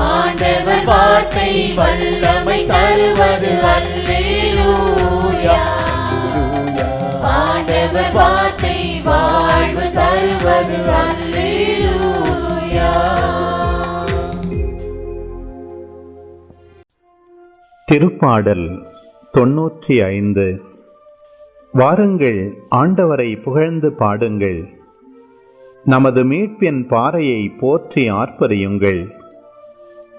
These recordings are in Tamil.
ஆண்டவர் வார்த்தை வல்லமை தருவது அல்லேலூயா. ஆண்டவர் வார்த்தை வாழ்வு தருவது அல்லேலூயா. திருப்பாடல் தொன்னூற்றி ஐந்து. வாருங்கள் ஆண்டவரை புகழ்ந்து பாடுங்கள். நமது மீட்பின் பாறையை போற்றி ஆர்ப்பரியுங்கள்.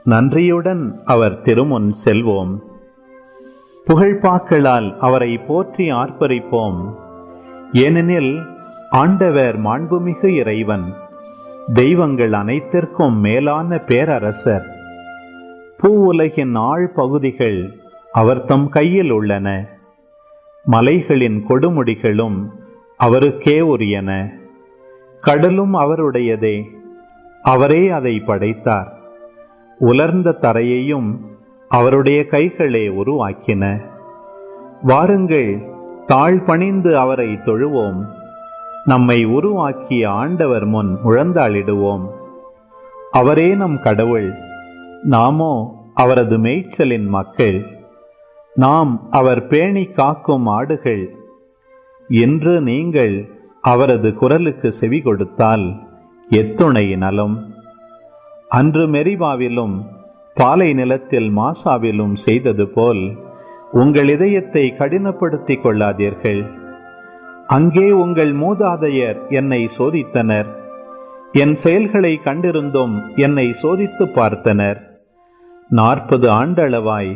நன்றியுடன் அவர் திருமுன் செல்வோம். புகழ்பாக்களால் அவரை போற்றி ஆர்ப்பரிப்போம். ஏனெனில் ஆண்டவர் மாண்புமிகு இறைவன் தெய்வங்கள் அனைத்திற்கும் மேலான பேரரசர். பூ உலகின் ஆழ் பகுதிகள் அவர் தம் கையில் உள்ளன. மலைகளின் கொடுமுடிகளும் அவருக்கே உரியன. கடலும் அவருடையதே. அவரே அதை படைத்தார். உலர்ந்த தரையையும் அவருடைய கைகளே உருவாக்கின. வாருங்கள் தாழ் பணிந்து அவரை தொழுவோம். நம்மை உருவாக்கிய ஆண்டவர் முன் முழந்தாளிடுவோம் அவரே நம் கடவுள் நாமோ அவரது மேய்ச்சலின் மக்கள். நாம் அவர் பேணி காக்கும் ஆடுகள். என்று நீங்கள் அவரது குரலுக்கு செவி கொடுத்தால் எத்துணை நலம். அன்று மெரிபாவிலும் பாலை நிலத்தில் மாசாவிலும் செய்தது போல் உங்கள் இதயத்தை கடினப்படுத்திக் கொள்ளாதீர்கள். அங்கே உங்கள் மூதாதையர் என்னை சோதித்தனர். என் செயல்களை கண்டிருந்தும் என்னை சோதித்து பார்த்தனர். நாற்பது ஆண்டளவாய்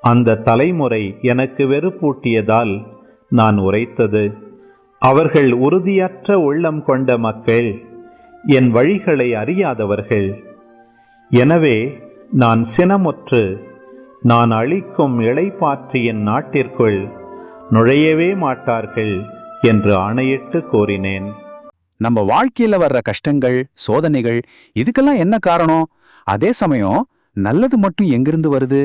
அந்த தலைமுறை எனக்கு வெறுப்பூட்டியதால் நான் உரைத்தது. அவர்கள் உறுதியற்ற உள்ளம் கொண்ட மக்கள் என் வழிகளை அறியாதவர்கள். எனவே நான் சினமுற்று நான் அளிக்கும் இளைப்பாற்றியின் நாட்டிற்குள் நுழையவே மாட்டார்கள் என்று ஆணையிட்டு கூறினேன். நம்ம வாழ்க்கையில வர்ற கஷ்டங்கள் சோதனைகள் இதுக்கெல்லாம் என்ன காரணம்? அதே சமயம் நல்லது மட்டும் எங்கிருந்து வருது?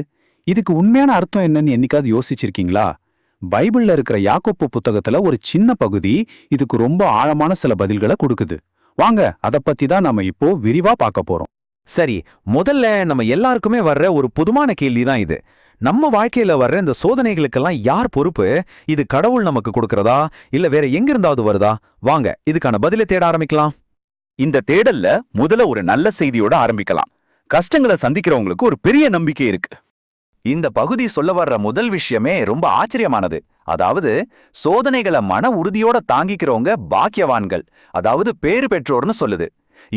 இதுக்கு உண்மையான அர்த்தம் என்னன்னு என்னைக்காவது யோசிச்சிருக்கீங்களா? பைபிள்ல இருக்கிற யாக்கோப்பு புத்தகத்துல ஒரு சின்ன பகுதி இதுக்கு ரொம்ப ஆழமான சில பதில்களை கொடுக்குது. வாங்க அதை பத்தி தான் நம்ம இப்போ விரிவா பார்க்க போறோம். சரி முதல்ல நம்ம எல்லாருக்குமே வர்ற ஒரு புதுமான கேள்வி தான் இது. நம்ம வாழ்க்கையில வர்ற இந்த சோதனைகளுக்கெல்லாம் யார் பொறுப்பு? இது கடவுள் நமக்கு கொடுக்கறதா? இல்ல வேற எங்கிருந்தாவது வருதா? வாங்க இதுக்கான பதிலை தேட ஆரம்பிக்கலாம். இந்த தேடல்ல முதல்ல ஒரு நல்ல செய்தியோட ஆரம்பிக்கலாம். கஷ்டங்களை சந்திக்கிறவங்களுக்கு ஒரு பெரிய நம்பிக்கை இருக்கு. இந்த பகுதி சொல்ல வர்ற முதல் விஷயமே ரொம்ப ஆச்சரியமானது. அதாவது சோதனைகளை மன உறுதியோட தாங்கிக்கிறவங்க பாக்கியவான்கள். அதாவது பேறு பெற்றோர்னு சொல்லுது.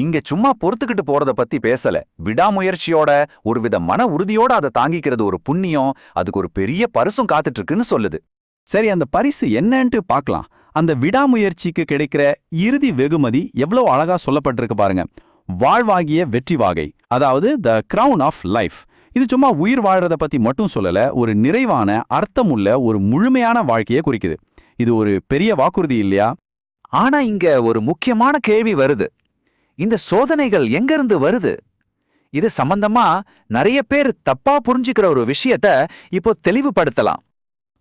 இங்க சும்மா பொறுத்துக்கிட்டு போறத பத்தி பேசல. விடாமுயற்சியோட ஒருவித மன உறுதியோட அதை தாங்கிக்கிறது ஒரு புண்ணியம் அதுக்கு ஒரு பெரிய பரிசும் காத்துட்டு இருக்குன்னு சொல்லுது. சரி அந்த பரிசு என்னன்ட்டு பார்க்கலாம் அந்த விடாமுயற்சிக்கு கிடைக்கிற இறுதி வெகுமதி எவ்வளவு அழகா சொல்லப்பட்டிருக்கு பாருங்க. வாழ்வாகிய வெற்றி வாகை அதாவது த கிரவுன் ஆஃப் லைஃப் இது சும்மா உயிர் வாழ்றத பத்தி மட்டும் சொல்லல ஒரு நிறைவான அர்த்தமுள்ள ஒரு முழுமையான வாழ்க்கையை குறிக்குது. இது ஒரு பெரிய வாக்குறுதி இல்லையா? ஆனா இங்க ஒரு முக்கியமான கேள்வி வருது. இந்த சோதனைகள் எங்கிருந்து வருது? இது சம்பந்தமா நிறைய பேர் தப்பா புரிஞ்சுக்கிற ஒரு விஷயத்த இப்போ தெளிவுபடுத்தலாம்.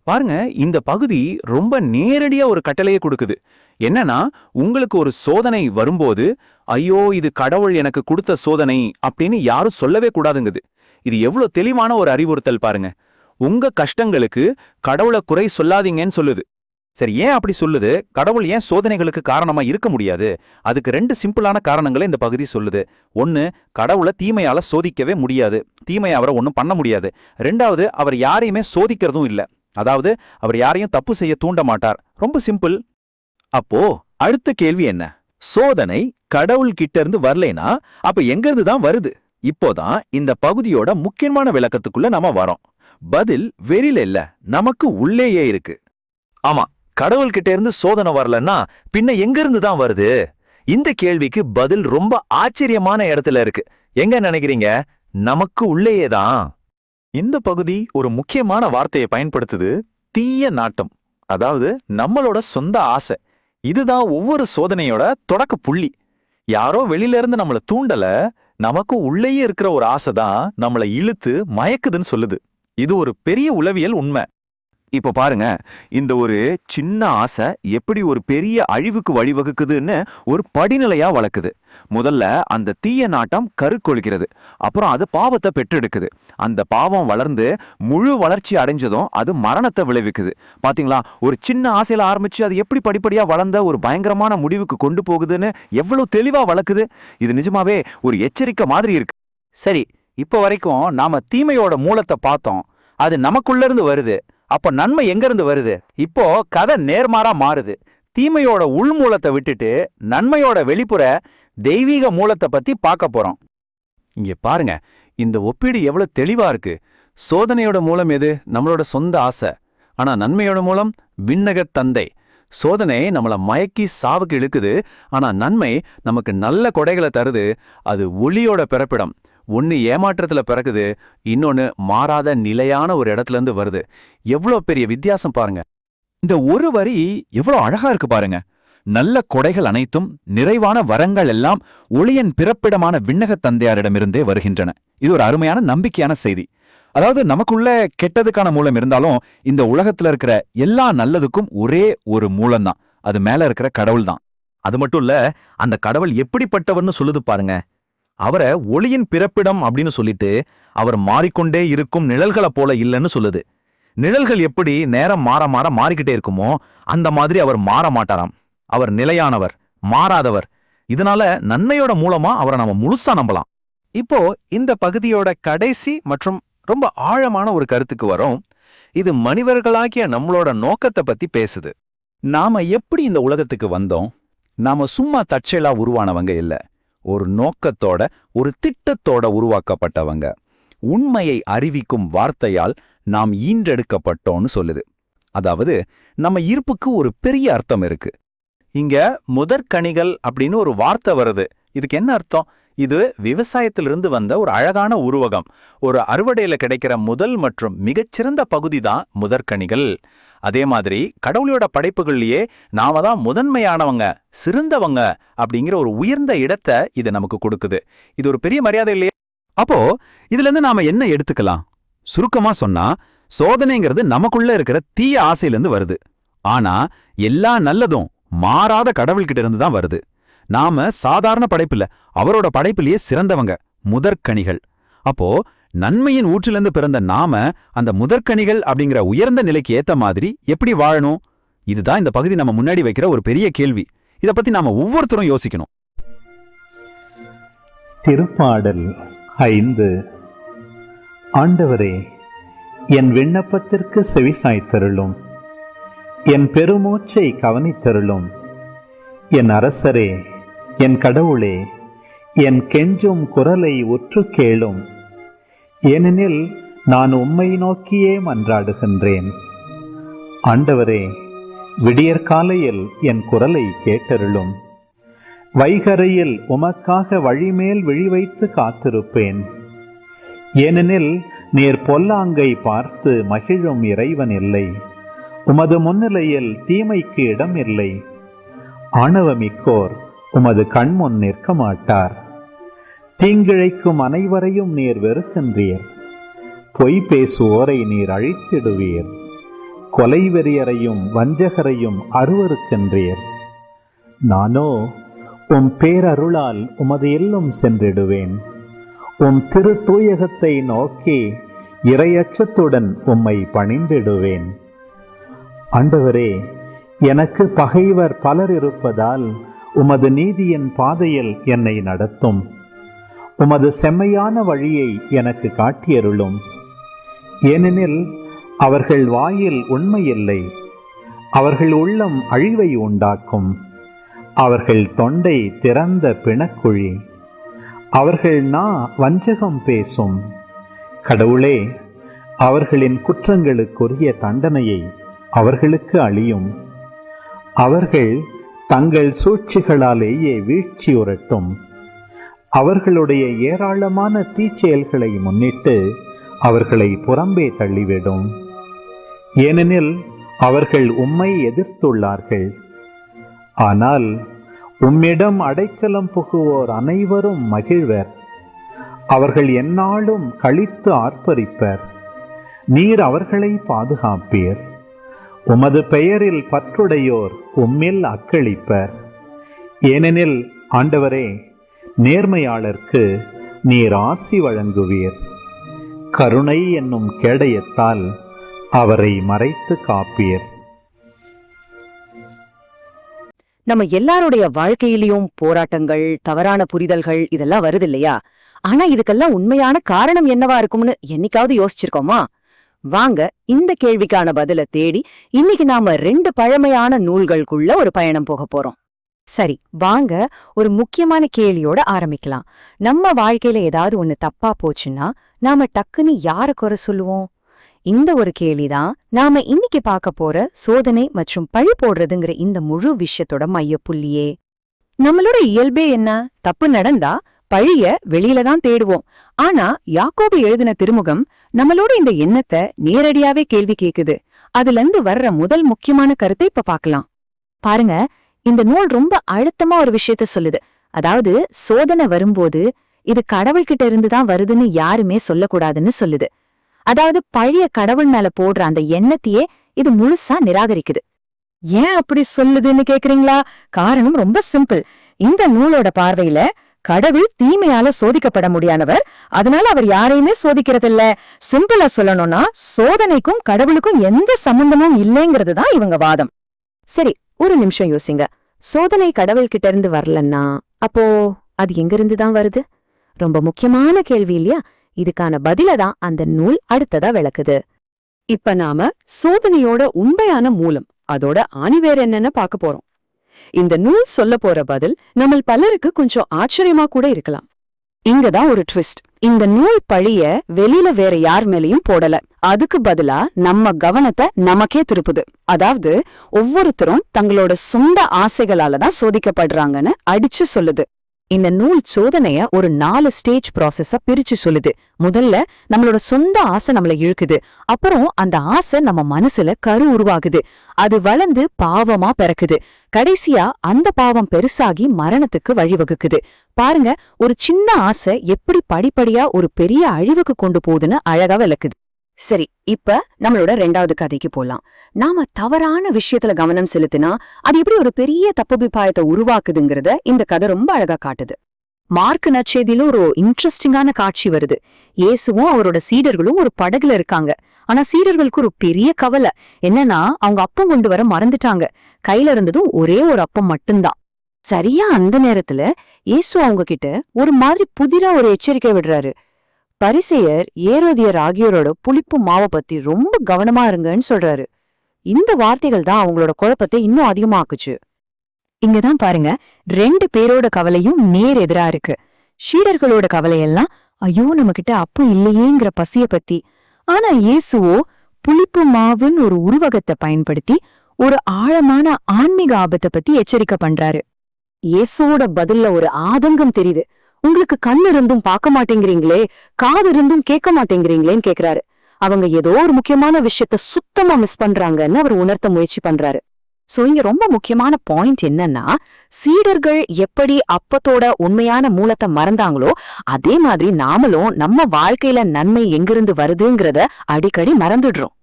பாருங்க இந்த பகுதி ரொம்ப நேரடியா ஒரு கட்டளையை கொடுக்குது. என்னன்னா உங்களுக்கு ஒரு சோதனை வரும்போது ஐயோ இது கடவுள் எனக்கு கொடுத்த சோதனை அப்படின்னு யாரும் சொல்லவே கூடாதுங்குது. இது எவ்வளவு தெளிவான ஒரு அறிவுறுத்தல் பாருங்க. உங்க கஷ்டங்களுக்கு கடவுளை குறை சொல்லாதீங்கன்னு சொல்லுது. சரி ஏன் அப்படி சொல்லுது? கடவுள் ஏன் சோதனைகளுக்கு காரணமா இருக்க முடியாது? அதுக்கு ரெண்டு சிம்பிளான காரணங்களை இந்த பகுதி சொல்லுது. ஒன்னு கடவுளை தீமையால சோதிக்கவே முடியாது. தீமையை அவரை ஒன்றும் பண்ண முடியாது. ரெண்டாவது அவர் யாரையுமே சோதிக்கிறதும் இல்ல. அதாவது அவர் யாரையும் தப்பு செய்ய தூண்ட மாட்டார். ரொம்ப சிம்பிள். அப்போ அடுத்த கேள்வி என்ன? சோதனை கடவுள் கிட்ட இருந்து வரலைனா அப்ப எங்க இருந்து தான் வருது? இப்போதான் இந்த பகுதியோட முக்கியமான விளக்கத்துக்குள்ள நாம வரோம். பதில் வெளியில இல்ல நமக்கு உள்ளேயே இருக்கு. ஆமா கடவுள்கிட்ட இருந்து சோதனை வரலன்னா பின்ன எங்க இருந்து தான் வருது? இந்த கேள்விக்கு பதில் ரொம்ப ஆச்சரியமான இடத்துல இருக்கு. எங்க நினைக்கிறீங்க? நமக்கு உள்ளேயே தான் இந்த பகுதி ஒரு முக்கியமான வார்த்தையை பயன்படுத்துது தீய நாட்டம். அதாவது நம்மளோட சொந்த ஆசை. இதுதான் ஒவ்வொரு சோதனையோட தொடக்க புள்ளி. யாரோ வெளியில இருந்து நம்மள தூண்டல நமக்கு உள்ளேயே இருக்கிற ஒரு ஆசை தான் நம்மள இழுத்து மயக்குதுன்னு சொல்லுது. இது ஒரு பெரிய உளவியல் உண்மை. இப்போ பாருங்க இந்த ஒரு சின்ன ஆசை எப்படி ஒரு பெரிய அழிவுக்கு வழிவகுக்குதுன்னு ஒரு படிநிலையா வளர்க்குது. முதல்ல அந்த தீய நாட்டம் கருக்கொழிக்கிறது அப்புறம் அது பாவத்தை பெற்றெடுக்குது. அந்த பாவம் வளர்ந்து முழு வளர்ச்சி அடைஞ்சதும் அது மரணத்தை விளைவிக்குது. பாத்தீங்களா? ஒரு சின்ன ஆசையில ஆரம்பிச்சு அது எப்படி படிப்படியா வளர்ந்த ஒரு பயங்கரமான முடிவுக்கு கொண்டு போகுதுன்னு எவ்வளவு தெளிவா வளர்க்குது? இது நிஜமாவே ஒரு எச்சரிக்கை மாதிரி இருக்கு. சரி இப்போ வரைக்கும் நாம தீமையோட மூலத்தை பார்த்தோம். அது நமக்குள்ள இருந்து வருது. அப்ப நன்மை எங்க இருந்து வருது? இப்போ கதை நேர்மாறா மாறுது. தீமையோட உள்மூலத்தை விட்டுட்டு நன்மையோட வெளிப்புற தெய்வீக மூலத்தை பத்தி பார்க்க போறோம். இங்க பாருங்க இந்த ஒப்பீடு எவ்வளவு தெளிவா இருக்கு. சோதனையோட மூலம் எது? நம்மளோட சொந்த ஆசை. ஆனா நன்மையோட மூலம் விண்ணகத் தந்தை. சோதனை நம்மள மயக்கி சாவுக்கு இழுக்குது. ஆனா நன்மை நமக்கு நல்ல கொடைகளை தருது. அது ஒளியோட பிறப்பிடம். ஒன்னு ஏமாற்றத்துல பிறகுது இன்னொன்னு மாறாத நிலையான ஒரு இடத்துல இருந்து வருது. எவ்வளோ பெரிய வித்தியாசம் பாருங்க. இந்த ஒரு வரி எவ்வளோ அழகா இருக்கு பாருங்க. நல்ல கொடைகள் அனைத்தும் நிறைவான வரங்கள் எல்லாம் ஒளியின் பிறப்பிடமான விண்ணகத் தந்தையாரிடமிருந்தே வருகின்றன. இது ஒரு அருமையான நம்பிக்கையான செய்தி. அதாவது நமக்குள்ள கெட்டதுக்கான மூலம் இருந்தாலும் இந்த உலகத்துல இருக்கிற எல்லா நல்லதுக்கும் ஒரே ஒரு மூலம்தான். அது மேல இருக்கிற கடவுள் தான் அது மட்டும் இல்ல அந்த கடவுள் எப்படிப்பட்டவர்னு சொல்லுது பாருங்க. அவரை ஒளியின் பிறப்பிடம் அப்படின்னு சொல்லிட்டு அவர் மாறிக்கொண்டே இருக்கும் நிழல்களை போல இல்லைன்னு சொல்லுது. நிழல்கள் எப்படி நேரம் மாற மாற மாறிக்கிட்டே இருக்குமோ அந்த மாதிரி அவர் மாற மாட்டாராம். அவர் நிலையானவர் மாறாதவர். இதனால நன்மையோட மூலமா அவரை நாம முழுசா நம்பலாம். இப்போ இந்த பகுதியோட கடைசி மற்றும் ரொம்ப ஆழமான ஒரு கருத்துக்கு வரோம். இது மனிதர்களாகிய நம்மளோட நோக்கத்தை பத்தி பேசுது. நாம எப்படி இந்த உலகத்துக்கு வந்தோம்? நாம சும்மா தற்செயலா உருவானவங்க இல்ல. ஒரு நோக்கத்தோட ஒரு திட்டத்தோட உருவாக்கப்பட்டவங்க. உண்மையை அறிவிக்கும் வார்த்தையால் நாம் ஈன்றெடுக்கப்பட்டோம்னு சொல்லுது. அதாவது நம்ம இருப்புக்கு ஒரு பெரிய அர்த்தம் இருக்கு. இங்க முதற்கனிகள் அப்படின்னு ஒரு வார்த்தை வருது. இதுக்கு என்ன அர்த்தம்? இது விவசாயத்திலிருந்து வந்த ஒரு அழகான உருவகம். ஒரு அறுவடையில் கிடைக்கிற முதல் மற்றும் மிகச்சிறந்த பகுதி தான் முதற்கனிகள். அதே மாதிரி கடவுளோட படைப்புகள்லயே நாம தான் முதன்மையானவங்க சிறந்தவங்க அப்படிங்கிற ஒரு உயர்ந்த இடத்தை இது நமக்கு கொடுக்குது. இது ஒரு பெரிய மரியாதை இல்லையா? அப்போ இதுல இருந்து நாம என்ன எடுத்துக்கலாம்? சுருக்கமா சொன்னா சோதனைங்கிறது நமக்குள்ள இருக்கிற தீய ஆசையிலேருந்து வருது. ஆனா எல்லா நல்லதும் மாறாத கடவுள்கிட்ட இருந்து தான் வருது. நாம சாதாரண படைப்பில்ல அவரோட படைப்பிலேயே சிறந்தவங்க முதற்கனிகள் அப்போ நன்மையின் ஊற்றிலிருந்து பிறந்த நாம அந்த முதற்கனிகள் அப்படிங்கிற உயர்ந்த நிலைக்கு ஏத்த மாதிரி எப்படி வாழணும்? இதுதான் இந்த பகுதி நம்ம முன்னாடி வைக்கிற ஒரு பெரிய கேள்வி. இதை பத்தி நாம ஒவ்வொருத்தரும் யோசிக்கணும். திருப்பாடல் ஐந்து. ஆண்டவரே என் விண்ணப்பத்திற்கு செவிசாய்த்தருளும். என் பெருமூச்சை கவனித்தருளும். என் அரசரே என் கடவுளே என் கெஞ்சும் குரலை உற்று கேளும். ஏனெனில் நான் உம்மை நோக்கியே மன்றாடுகின்றேன். ஆண்டவரே விடியற்காலையில் என் குரலை கேட்டருளும். வைகரையில் உமக்காக வழிமேல் விழி வைத்து காத்திருப்பேன். ஏனெனில் நீர் பொல்லாங்கை பார்த்து மகிழும் இறைவன் இல்லை. உமது முன்னிலையில் தீமைக்கு இடம் இல்லை ஆணவமிக்கோர் உமது கண்முன் நிற்க மாட்டார் தீங்கிழைக்கும் அனைவரையும் நீர் வெறுக்கின்றீர். பொய் பேசுவோரை நீர் அழித்திடுவீர். கொலைவெறியரையும் வஞ்சகரையும் அருவருக்கின்றீர். நானோ உம் பேரருளால் உமது எல்லும் சென்றிடுவேன். உம் திரு தூயகத்தை நோக்கி இரையச்சத்துடன் உம்மை பணிந்திடுவேன். ஆண்டவரே எனக்கு பகைவர் பலர் இருப்பதால் உமது நீதியின் பாதையில் என்னை நடத்தும். உமது செம்மையான வழியை எனக்கு காட்டியருளும். ஏனெனில் அவர்கள் வாயில் உண்மையில்லை அவர்கள் உள்ளம் அழிவை உண்டாக்கும். அவர்கள் தொண்டை திறந்த பிணக்குழி. அவர்கள் நா வஞ்சகம் பேசும். கடவுளே அவர்களின் குற்றங்களுக்குரிய தண்டனையை அவர்களுக்கு அழியும் அவர்கள் தங்கள் சூழ்ச்சிகளாலேயே வீழ்ச்சியுறட்டும் அவர்களுடைய ஏராளமான தீச்செயல்களை முன்னிட்டு அவர்களை புறம்பே தள்ளிவிடும். ஏனெனில் அவர்கள் உம்மை எதிர்த்துள்ளார்கள். ஆனால் உம்மிடம் அடைக்கலம் புகுவோர் அனைவரும் மகிழ்வர். அவர்கள் எந்நாளும் கழித்து ஆர்ப்பரிப்பர். நீர் அவர்களை பாதுகாப்பீர். உமது பெயரில் பற்றுடையோர் உம்மில் அக்களிப்பர். ஏனெனில் ஆண்டவரே நேர்மையாளர்க்கு நீர் ஆசி வழங்குவீர். கருணை என்னும் கேடயத்தால் அவரை மறைத்து காப்பீர். நம்ம எல்லாருடைய வாழ்க்கையிலயும் போராட்டங்கள் தவறான புரிதல்கள் இதெல்லாம் வருது இல்லையா? ஆனா இதுக்கெல்லாம் உண்மையான காரணம் என்னவா இருக்கும்னு என்னைக்காவது யோசிச்சிருக்கோமா? வாங்க இந்த கேள்விக்கான பதில தேடி இன்னைக்கு நாம ரெண்டு பழமையான நூல்களுக்குள்ள ஒரு பயணம் போக போறோம். சரி வாங்க ஒரு முக்கியமான கேள்வியோட ஆரம்பிக்கலாம். நம்ம வாழ்க்கையில ஏதாவது ஒண்ணு தப்பா போச்சுன்னா நாம டக்குன்னு யார குறை சொல்லுவோம்? இந்த ஒரு கேள்விதான் நாம இன்னைக்கு பார்க்க போற சோதனை மற்றும் பழி போடுறதுங்கிற இந்த முழு விஷயத்தோட மையப்புள்ளியே. நம்மளோட இயல்பே என்ன? தப்பு நடந்தா பழிய வெளியில தான் தேடுவோம். ஆனா யாக்கோபு எழுதின திருமுகம் நம்மளோட இந்த எண்ணத்தை நேரடியாவே கேள்வி கேக்குது. அதுல இருந்து வர்ற முதல் முக்கியமான கருத்தை இப்ப பாக்கலாம். பாருங்க இந்த நூல் ரொம்ப அழுத்தமா ஒரு விஷயத்த சொல்லுது. அதாவது சோதனை வரும்போது இது கடவுள்கிட்ட இருந்து தான் வருதுன்னு யாருமே சொல்லக்கூடாதுன்னு சொல்லுது. அதாவது பழைய கடவுள் மேல போடுற அந்த எண்ணத்தையே இது முழுசா நிராகரிக்குது. ஏன் அப்படி சொல்லுதுன்னு கேக்குறீங்களா? காரணம் ரொம்ப சிம்பிள். இந்த நூலோட பார்வையில கடவுள் தீமையால சோதிக்கப்பட முடியாதவர் அதனால அவர் யாரையுமே சோதிக்கிறதில்ல. சிம்பிளா சொல்லணும்னா சோதனைக்கும் கடவுளுக்கும் எந்த சம்பந்தமும் இல்லைங்கிறது தான் இவங்க வாதம். சரி ஒரு நிமிஷம் யோசிங்க. சோதனை கடவுள்கிட்ட இருந்து வரலன்னா அப்போ அது எங்கிருந்து தான் வருது? ரொம்ப முக்கியமான கேள்வி இல்லையா? இதுக்கான பதில தான் அந்த நூல் அடுத்ததா விளக்குது. இப்ப நாம சோதனையோட உண்மையான மூலம் அதோட ஆணிவேர் என்னன்னு பார்க்க போறோம். இந்த நூல் சொல்ல போற பதில் நம்ம பலருக்கு கொஞ்சம் ஆச்சரியமா கூட இருக்கலாம். இங்கதான் ஒரு ட்விஸ்ட் இந்த நூல் பழிய வெளியில வேற யார் மேலயும் போடல. அதுக்கு பதிலா நம்ம கவனத்தை நமக்கே திருப்புது. அதாவது ஒவ்வொருத்தரும் தங்களோட சொந்த ஆசைகளால தான் சோதிக்கப்படுறாங்கன்னு அடிச்சு சொல்லுது. இந்த நூல் சோதனைய ஒரு நாலு ஸ்டேஜ் ப்ராசஸ பிரிச்சு சொல்லுது. முதல்ல நம்மளோட சொந்த ஆசை நம்மள இழுக்குது. அப்புறம் அந்த ஆசை நம்ம மனசுல கரு உருவாகுது. அது வளர்ந்து பாவமா பிறக்குது. கடைசியா அந்த பாவம் பெருசாகி மரணத்துக்கு வழிவகுக்குது. பாருங்க ஒரு சின்ன ஆசை எப்படி படிப்படியா ஒரு பெரிய அழிவுக்கு கொண்டு போகுதுன்னு அழகா விளக்குது. சரி இப்ப நம்மளோட ரெண்டாவது கதைக்கு போலாம். நாம தவறான விஷயத்துல கவனம் செலுத்தினா அது எப்படி ஒரு பெரிய தப்பபிப்பாயத்தை உருவாக்குதுங்கிறத இந்த கதை ரொம்ப அழகா காட்டுது. மார்க் நற்செய்தியில ஒரு இன்ட்ரெஸ்டிங்கான காட்சி வருது. இயேசுவும் அவரோட சீடர்களும் ஒரு படகுல இருக்காங்க. ஆனா சீடர்களுக்கு ஒரு பெரிய கவலை. என்னன்னா அவங்க அப்பம் கொண்டு வர மறந்துட்டாங்க. கையில இருந்ததும் ஒரே ஒரு அப்பம் மட்டும்தான். சரியா அந்த நேரத்துல இயேசு அவங்க கிட்ட ஒரு மாதிரி புதிரா ஒரு எச்சரிக்கை விடுறாரு. பரிசெயர் ஏரோதியர் ஆகியோரோட புளிப்பு மாவை பத்தி ரொம்ப கவனமா இருங்கன்னு சொல்றாரு. இந்த வார்த்தைகள் தான் அவங்களோட குழப்பத்தை இன்னும் அதிகமாக்குச்சு. இங்கதான் பாருங்க ரெண்டு பேரோட கவலையும் நேர் எதிரா இருக்கு. ஷீடர்களோட கவலையெல்லாம் ஐயோ நம்மகிட்ட அப்பு இல்லையேங்கிற பசிய பத்தி. ஆனா இயேசுவோ புளிப்பு மாவுன்னு ஒரு உருவகத்தை பயன்படுத்தி ஒரு ஆழமான ஆன்மீக ஆபத்தை பத்தி எச்சரிக்கை பண்றாரு. இயேசுவோட பதில்ல ஒரு ஆதங்கம் தெரியுது. உங்களுக்கு கண் இருந்தும் பார்க்க மாட்டேங்கிறீங்களே காது இருந்தும் கேட்க மாட்டேங்கிறீங்களேன்னு கேக்குறாரு. அவங்க ஏதோ ஒரு முக்கியமான விஷயத்த சுத்தமா மிஸ் பண்றாங்கன்னு அவர் உணர்த்த முயற்சி பண்றாரு. சோ இங்க ரொம்ப முக்கியமான பாயிண்ட் என்னன்னா சீடர்கள் எப்படி அப்பத்தோட உண்மையான மூலத்தை மறந்தாங்களோ அதே மாதிரி நாமளும் நம்ம வாழ்க்கையில நன்மை எங்கிருந்து வருதுங்கிறத அடிக்கடி மறந்துடுறோம்.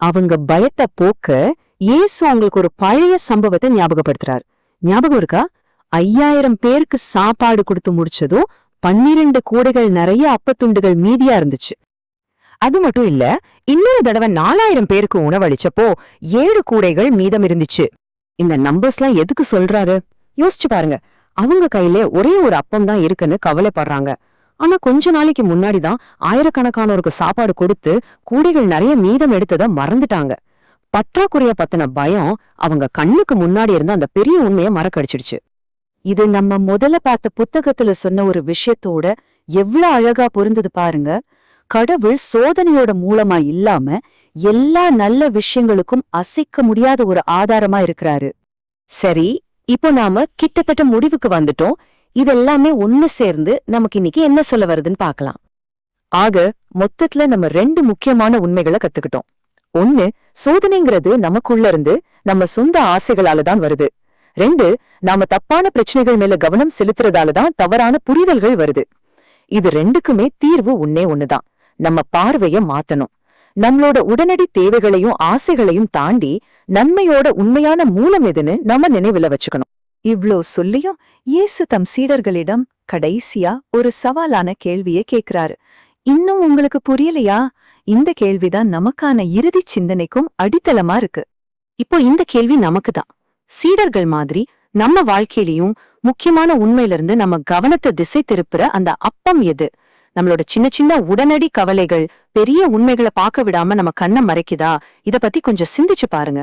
அவங்க பயத்தை போக்க இயேசு அவங்களுக்கு ஒரு பழைய சம்பவத்தை ஞாபகப்படுத்துறாரு. ஞாபகம் இருக்கா? ஐயாயிரம் பேருக்கு சாப்பாடு கொடுத்து முடிச்சதும் பன்னிரண்டு கூடைகள் நிறைய அப்பத்துண்டுகள் மீதியா இருந்துச்சு. அது மட்டும் இல்ல இன்னொரு தடவை நாலாயிரம் பேருக்கு உணவளிச்சப்போ ஏழு கூடைகள் மீதம் இருந்துச்சு. இந்த நம்பர்ஸ்லாம் எதுக்கு சொல்றாரு? யோசிச்சு பாருங்க அவங்க கையில ஒரே ஒரு அப்பம் தான் இருக்குன்னு கவலைப்படுறாங்க. ஆனா கொஞ்ச நாளைக்கு முன்னாடி தான் ஆயிரக்கணக்கானோருக்கு சாப்பாடு கொடுத்து கூடைகள் நிறைய மீதம் எடுத்தத மறந்துட்டாங்க. பற்றாக்குறைய பத்தின பயம் அவங்க கண்ணுக்கு முன்னாடி இருந்த அந்த பெரிய உண்மையை மறக்கடிச்சிடுச்சு. இது நம்ம முதல்ல பார்த்த புத்தகத்துல சொன்ன ஒரு விஷயத்தோட எவ்ளோ அழகா பொருந்தது பாருங்க. கடவுள் சோதனையோட மூலமா இல்லாம எல்லா நல்ல விஷயங்களுக்கும் அசைக்க முடியாத ஒரு ஆதாரமா இருக்கிறாரு. சரி இப்போ நாம கிட்டத்தட்ட முடிவுக்கு வந்துட்டோம். இதெல்லாமே ஒண்ணு சேர்ந்து நமக்கு இன்னைக்கு என்ன சொல்ல வருதுன்னு பார்க்கலாம். ஆக மொத்தத்துல நம்ம ரெண்டு முக்கியமான உண்மைகளை கத்துக்கிட்டோம். ஒன்னு சோதனைங்கிறது நமக்குள்ள இருந்து நம்ம சொந்த ஆசைகளால தான் வருது. ரெண்டு நாம தப்பான பிரச்சனைகள் மேல கவனம் செலுத்துறதால தான் தவறான புரிதல்கள் வருது. இது ரெண்டுக்குமே தீர்வு உன்னே ஒண்ணுதான். நம்ம பார்வைய மாத்தணும். நம்மளோட உடனடி தேவைகளையும் ஆசைகளையும் தாண்டி நன்மையோட உண்மையான மூலம் எதுன்னு நம்ம நினைவுல வச்சுக்கணும். இவ்ளோ சொல்லியும் இயேசு தம் சீடர்களிடம் கடைசியா ஒரு சவாலான கேள்வியை கேக்குறாரு. இன்னும் உங்களுக்கு புரியலையா? இந்த கேள்விதான் நமக்கான இறுதி சிந்தனைக்கும் அடித்தளமா இருக்கு. இப்போ இந்த கேள்வி நமக்கு தான் சீடர்கள் மாதிரி நம்ம வாழ்க்கையிலயும் முக்கியமான உண்மையில இருந்து நம்ம கவனத்தை திசை திருப்புற அந்த அப்பம் எது? நம்மளோட சின்ன சின்ன உடனடி கவலைகள் பெரிய உண்மைகளை பார்க்க விடாம நம்ம கண்ணை மறைக்குதா? இத பத்தி கொஞ்சம் சிந்திச்சு பாருங்க.